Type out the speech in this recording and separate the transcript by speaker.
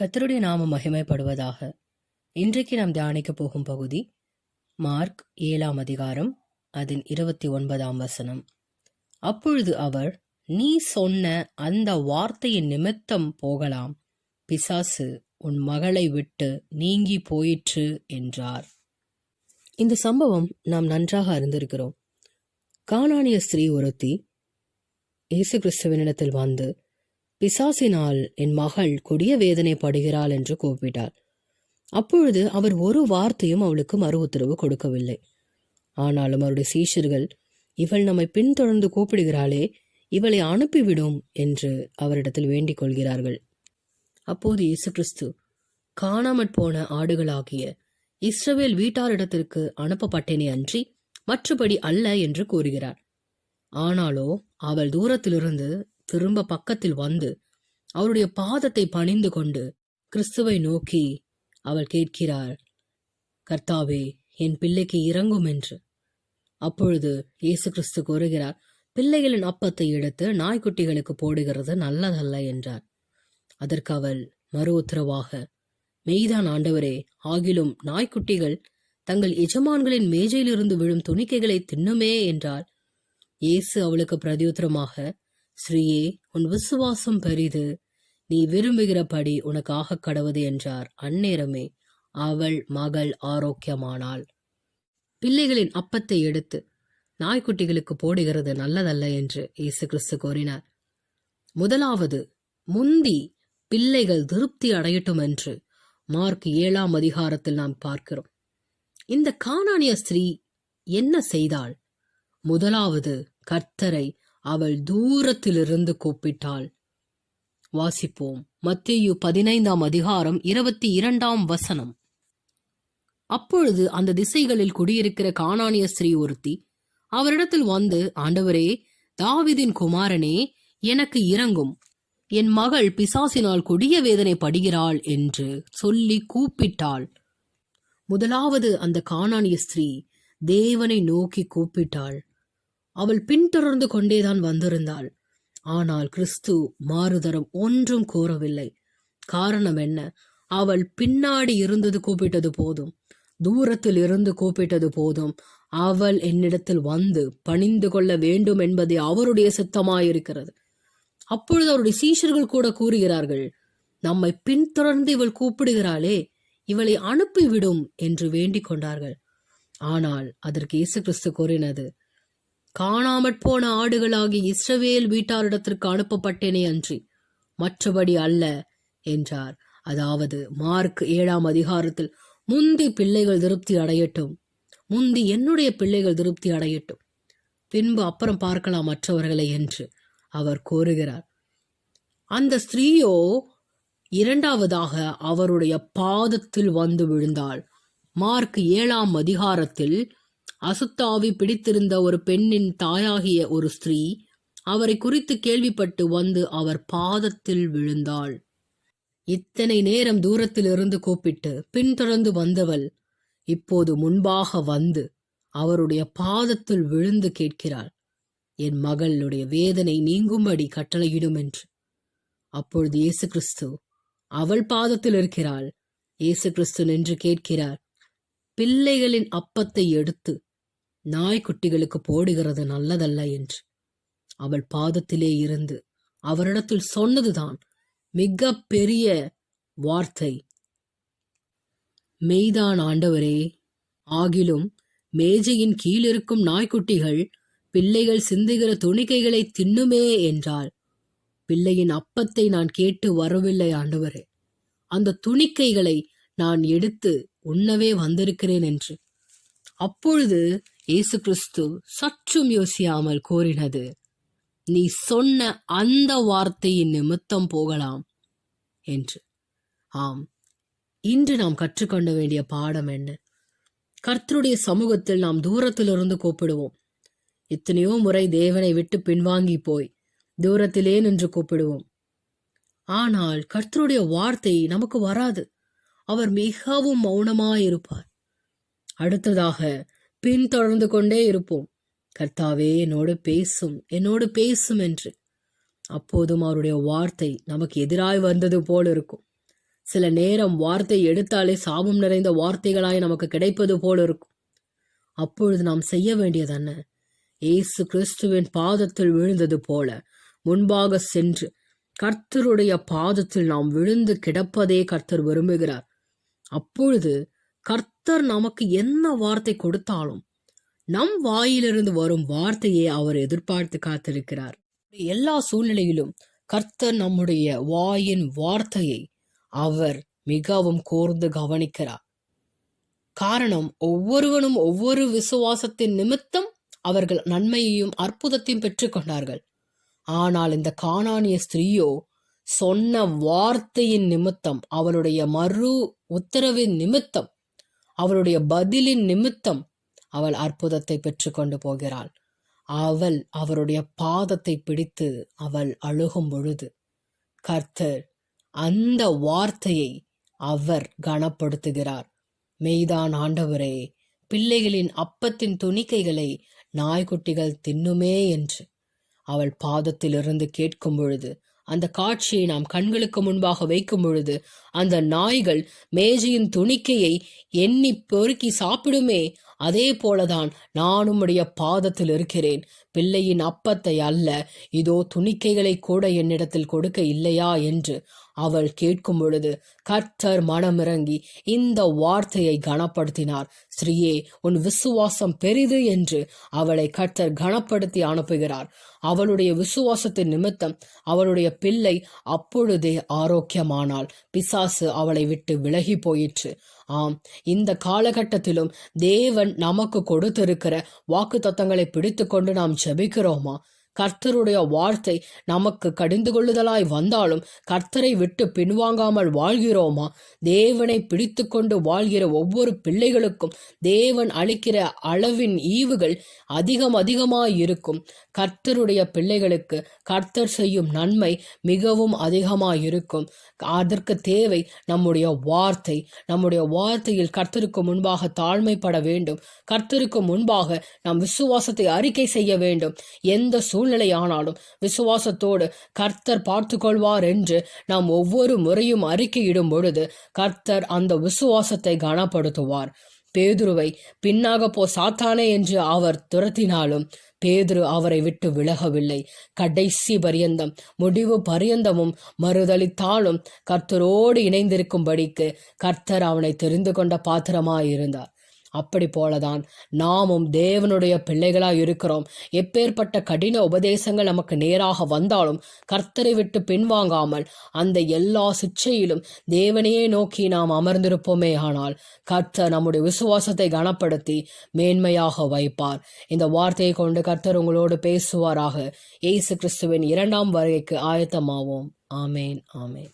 Speaker 1: கத்தருடைய நாமம் மகிமைப்படுவதாக. இன்றைக்கு நாம் தியானிக்க போகும் பகுதி மார்க் ஏழாம் அதிகாரம் அதன் இருபத்தி ஒன்பதாம் வசனம். அப்பொழுது அவர் நீ சொன்ன அந்த வார்த்தையின் நிமித்தம் போகலாம். பிசாசு உன் மகளை விட்டு நீங்கி போயிற்று என்றார். இந்த சம்பவம் நாம் நன்றாக அறிந்திருக்கிறோம். காணானிய ஸ்ரீ ஒருத்தி இயேசு கிறிஸ்துவனிடத்தில் வந்து பிசாசினால் என் மகள் கொடிய வேதனைப்படுகிறாள் என்று கூப்பிட்டாள். அப்பொழுது அவர் ஒரு வார்த்தையும் அவளுக்கு மறு உத்தரவு கொடுக்கவில்லை. ஆனாலும் அவருடைய சீஷர்கள் இவள் நம்மை பின்தொடர்ந்து கூப்பிடுகிறாளே இவளை அனுப்பிவிடும் என்று அவரிடத்தில் வேண்டிக் கொள்கிறார்கள். அப்போது இயேசு கிறிஸ்து காணாமற் போன ஆடுகளாகிய இஸ்ரவேல் வீட்டாரிடத்திற்கு அனுப்பப்பட்டேனே அன்றி மற்றபடி அல்ல என்று கூறுகிறார். ஆனாலோ அவள் தூரத்திலிருந்து திரும்ப பக்கத்தில் வந்து அவருடைய பாதத்தை பணிந்து கொண்டு கிறிஸ்துவை நோக்கி அவள் கேட்கிறாள் கர்த்தாவே என் பிள்ளைக்கு இறங்கும் என்று. அப்பொழுது இயேசு கிறிஸ்து கூறுகிறார் பிள்ளைகளின் அப்பத்தை எடுத்து நாய்க்குட்டிகளுக்கு போடுகிறது நல்லதல்ல என்றார். அதற்கு அவள் மறு உத்தரவாக மெய்தான் ஆண்டவரே ஆகிலும் நாய்க்குட்டிகள் தங்கள் எஜமான்களின் மேஜையிலிருந்து விழும் துணிக்கைகளை தின்னுமே என்றால் இயேசு அவளுக்கு பிரதியுத்தரமாக ஸ்ரீயே உன் விசுவாசம் பெரிது. நீ விரும்புகிறபடி உனக்காக கடவுது என்றார். அந்நேரமே அவள் மகள் ஆரோக்கியமானாள். பிள்ளைகளின் அப்பத்தை எடுத்து நாய்க்குட்டிகளுக்கு போடுகிறது நல்லதல்ல என்று இயேசு கிறிஸ்து கூறினார். முதலாவது முந்தி பிள்ளைகள் திருப்தி அடையட்டும் என்று மார்க் ஏழாம் அதிகாரத்தில் நாம் பார்க்கிறோம். இந்த காணானிய ஸ்திரீ என்ன செய்தாள்? முதலாவது கர்த்தரை அவள் தூரத்திலிருந்து கூப்பிட்டாள். வாசிப்போம். மத்தேயு பதினைந்தாம் அதிகாரம் இருபத்தி இரண்டாம் வசனம். அப்பொழுது அந்த திசைகளில் குடியிருக்கிற காணானிய ஸ்திரீ ஒருத்தி அவரிடத்தில் வந்து ஆண்டவரே தாவிதின் குமாரனே எனக்கு இறங்கும் என் மகள் பிசாசினால் கொடிய வேதனை படுகிறாள் என்று சொல்லி கூப்பிட்டாள். முதலாவது அந்த காணானிய ஸ்திரீ தேவனை நோக்கி கூப்பிட்டாள். அவள் பின்தொடர்ந்து கொண்டேதான் வந்திருந்தாள். ஆனால் கிறிஸ்து மாறுதரம் ஒன்றும் கூறவில்லை. காரணம் என்ன? அவள் பின்னாடி இருந்தது கூப்பிட்டது போதும். தூரத்தில் இருந்து கூப்பிட்டது போதும். அவள் என்னிடத்தில் வந்து பணிந்து கொள்ள வேண்டும் என்பதே அவருடைய சித்தமாயிருக்கிறது. அப்பொழுது அவருடைய சீஷர்கள் கூட கூறுகிறார்கள் நம்மை பின்தொடர்ந்து இவள் கூப்பிடுகிறாளே இவளை அனுப்பிவிடும் என்று வேண்டிக் கொண்டார்கள். ஆனால் அதற்கு இயேசு கிறிஸ்து கூறினது காணாமற் போன ஆடுகளாகி இஸ்ரவேல் வீட்டாரிடத்திற்கு அனுப்பப்பட்டேனே அன்றி. மற்றபடி அல்ல என்றார். அதாவது மார்க் ஏழாம் அதிகாரத்தில் முந்தி பிள்ளைகள் திருப்தி அடையட்டும். முந்தி என்னுடைய பிள்ளைகள் திருப்தி அடையட்டும். பின்பு அப்புறம் பார்க்கலாம் மற்றவர்களை என்று அவர் கோருகிறார் அந்த ஸ்திரீயோ இரண்டாவதாக அவருடைய பாதத்தில் வந்து விழுந்தாள். மார்க் ஏழாம் அதிகாரத்தில் அசுத்தாவி பிடித்திருந்த ஒரு பெண்ணின் தாயாகிய ஒரு ஸ்திரீ அவரை குறித்து கேள்விப்பட்டு வந்து அவர் பாதத்தில் விழுந்தாள். இத்தனை நேரம் தூரத்திலிருந்து கூப்பிட்டு பின்தொடர்ந்து வந்தவள் இப்போது முன்பாக வந்து அவருடைய பாதத்தில் விழுந்து கேட்கிறாள். என் மகளுடைய வேதனை நீங்கும்படி கட்டளையிடும் என்று. அப்பொழுது இயேசு கிறிஸ்து அவள் பாதத்தில் இருக்கிறாள். இயேசு கிறிஸ்து நின்று கேட்கிறார். பிள்ளைகளின் அப்பத்தை எடுத்து நாய்க்குட்டிகளுக்கு போடுகிறது நல்லதல்ல என்று. அவள் பாதத்திலே இருந்து அவரிடத்தில் சொன்னதுதான் மிக பெரிய வார்த்தை. மெய்தான் ஆண்டவரே ஆகிலும் மேஜையின் கீழிருக்கும் நாய்க்குட்டிகள் பிள்ளைகள் சிந்துகிற துணிக்கைகளை தின்னுமே என்றால் பிள்ளையின் அப்பத்தை நான் கேட்டு வரவில்லை ஆண்டவரே. அந்த துணிக்கைகளை நான் எடுத்து உண்ணவே வந்திருக்கிறேன் என்று. அப்பொழுது இயேசு கிறிஸ்து சற்றும் யோசியாமல் கூறினது நீ சொன்ன அந்த வார்த்தையின் நிமித்தம் போகலாம் என்று. ஆம் இன்று நாம் கற்றுக்கொள்ள வேண்டிய பாடம் என்ன? கர்த்தருடைய சமூகத்தில் நாம் தூரத்திலிருந்து கூப்பிடுவோம். எத்தனையோ முறை தேவனை விட்டு பின்வாங்கி போய் தூரத்திலே நின்று கூப்பிடுவோம். ஆனால் கர்த்தருடைய வார்த்தை நமக்கு வராது. அவர் மிகவும் மௌனமாயிருப்பார். அடுத்ததாக பின்தொடர்ந்து கொண்டே இருப்போம். கர்த்தாவே என்னோடு பேசும் என்னோடு பேசும் என்று. அப்போதும் அவருடைய வார்த்தை நமக்கு எதிராய் வந்தது போல் இருக்கும். சில நேரம் வார்த்தை எடுத்தாலே சாபம் நிறைந்த வார்த்தைகளாய் நமக்கு கிடைப்பது போல் இருக்கும். அப்பொழுது நாம் செய்ய வேண்டியது என்ன ஏசு கிறிஸ்துவின் பாதத்தில் விழுந்தது போல முன்பாக சென்று கர்த்தருடைய பாதத்தில் நாம் விழுந்து கிடப்பதே கர்த்தர் விரும்புகிறார். அப்பொழுது கர்த்தர் நமக்கு என்ன வார்த்தை கொடுத்தாலும் நம் வாயிலிருந்து வரும் வார்த்தையை அவர் எதிர்பார்த்து காத்திருக்கிறார். எல்லா சூழ்நிலையிலும் கர்த்தர் நம்முடைய வாயின் வார்த்தையை அவர் மிகவும் கோர்ந்து கவனிக்கிறார். காரணம் ஒவ்வொருவனும் ஒவ்வொரு விசுவாசத்தின் நிமித்தம் அவர்கள் நன்மையையும் அற்புதத்தையும் பெற்றுக்கொண்டார்கள். ஆனால் இந்த காணானிய ஸ்திரீயோ சொன்ன வார்த்தையின் நிமித்தம் அவளுடைய மறு உத்தரவின் நிமித்தம் அவளுடைய பதிலின் நிமித்தம் அவள் அற்புதத்தை பெற்றுக்கொண்டு போகிறாள். அவள் அவருடைய பாதத்தை பிடித்து அவள் அழுகும் பொழுது கர்த்தர் அந்த வார்த்தையை அவர் கனப்படுத்துகிறார். மெய்தான் ஆண்டவரே பிள்ளைகளின் அப்பத்தின் துணிக்கைகளை நாய்க்குட்டிகள் தின்னுமே என்று அவள் பாதத்திலிருந்து கேட்கும் பொழுது அந்த காட்சியை நாம் கண்களுக்கு முன்பாக வைக்கும் பொழுது அந்த நாய்கள் மேஜையின் துணிக்கையை எண்ணி பொறுக்கி சாப்பிடுமே அதே போலதான் நான் உம்முடைய பாதத்தில் இருக்கிறேன். பிள்ளையின் அப்பத்தை அல்ல இதோ துணிக்கைகளை கூட என்னிடத்தில் கொடுக்க இல்லையா? என்று அவள் கேட்கும் பொழுது கர்த்தர் மனமிறங்கி இந்த வார்த்தையை கனப்படுத்தினார். ஸ்ரீயே உன் விசுவாசம் பெரிது என்று அவளை கர்த்தர் கனப்படுத்தி அனுப்புகிறார். அவளுடைய விசுவாசத்தின் நிமித்தம் அவளுடைய பிள்ளை அப்பொழுதே ஆரோக்கியமானாள். பிசாசு அவளை விட்டு விலகி போயிற்று. ஆம் இந்த காலகட்டத்திலும் தேவன் நமக்கு கொடுத்திருக்கிற வாக்கு தத்தங்களை பிடித்து கொண்டு நாம் ஜெபிக்கிறோமா? கர்த்தருடைய வார்த்தை நமக்கு கடிந்து கொள்ளுதலாய் வந்தாலும் கர்த்தரை விட்டு பின்வாங்காமல் வாழ்கிறோமா? தேவனை பிடித்து கொண்டு வாழ்கிற ஒவ்வொரு பிள்ளைகளுக்கும் தேவன் அளிக்கிற அளவின் ஈவுகள் அதிகம் அதிகமாய் இருக்கும். கர்த்தருடைய பிள்ளைகளுக்கு கர்த்தர் செய்யும் நன்மை மிகவும் அதிகமாய் இருக்கும். அதற்கு தேவை நம்முடைய வார்த்தை. நம்முடைய வார்த்தையில் கர்த்தருக்கு முன்பாக தாழ்மைப்பட வேண்டும். கர்த்தருக்கு முன்பாக நாம் விசுவாசத்தை அறிக்கை செய்ய வேண்டும். எந்த சூழ்நிலை ஆனாலும் விசுவாசத்தோடு கர்த்தர் பார்த்து கொள்வார் என்று நாம் ஒவ்வொரு முறையும் அறிக்கையிடும் பொழுது கர்த்தர் அந்த விசுவாசத்தை கனப்படுத்துவார். பேதுருவை பின்னாக போ சாத்தானே என்று அவர் துரத்தினாலும் பேதுரு அவரை விட்டு விலகவில்லை. கடைசி பரியந்தம் முடிவு பரியந்தமும் மறுதளித்தாலும் கர்த்தரோடு இணைந்திருக்கும்படிக்கு கர்த்தர் அவனை தெரிந்து கொண்ட பாத்திரமாயிருந்தார். அப்படி போலதான் நாமும் தேவனுடைய பிள்ளைகளாக இருக்கிறோம். எப்பேற்பட்ட கடின உபதேசங்கள் நமக்கு நேராக வந்தாலும் கர்த்தரை விட்டு பின்வாங்காமல் அந்த எல்லா சிச்சையிலும் தேவனையே நோக்கி நாம் அமர்ந்திருப்போமே ஆனால் கர்த்தர் நம்முடைய விசுவாசத்தை கனப்படுத்தி மேன்மையாக வைப்பார். இந்த வார்த்தையை கொண்டு கர்த்தர் உங்களோடு பேசுவாராக. இயேசு கிறிஸ்துவின் இரண்டாம் வருகைக்கு ஆயத்தமாவோம். ஆமேன் ஆமேன்.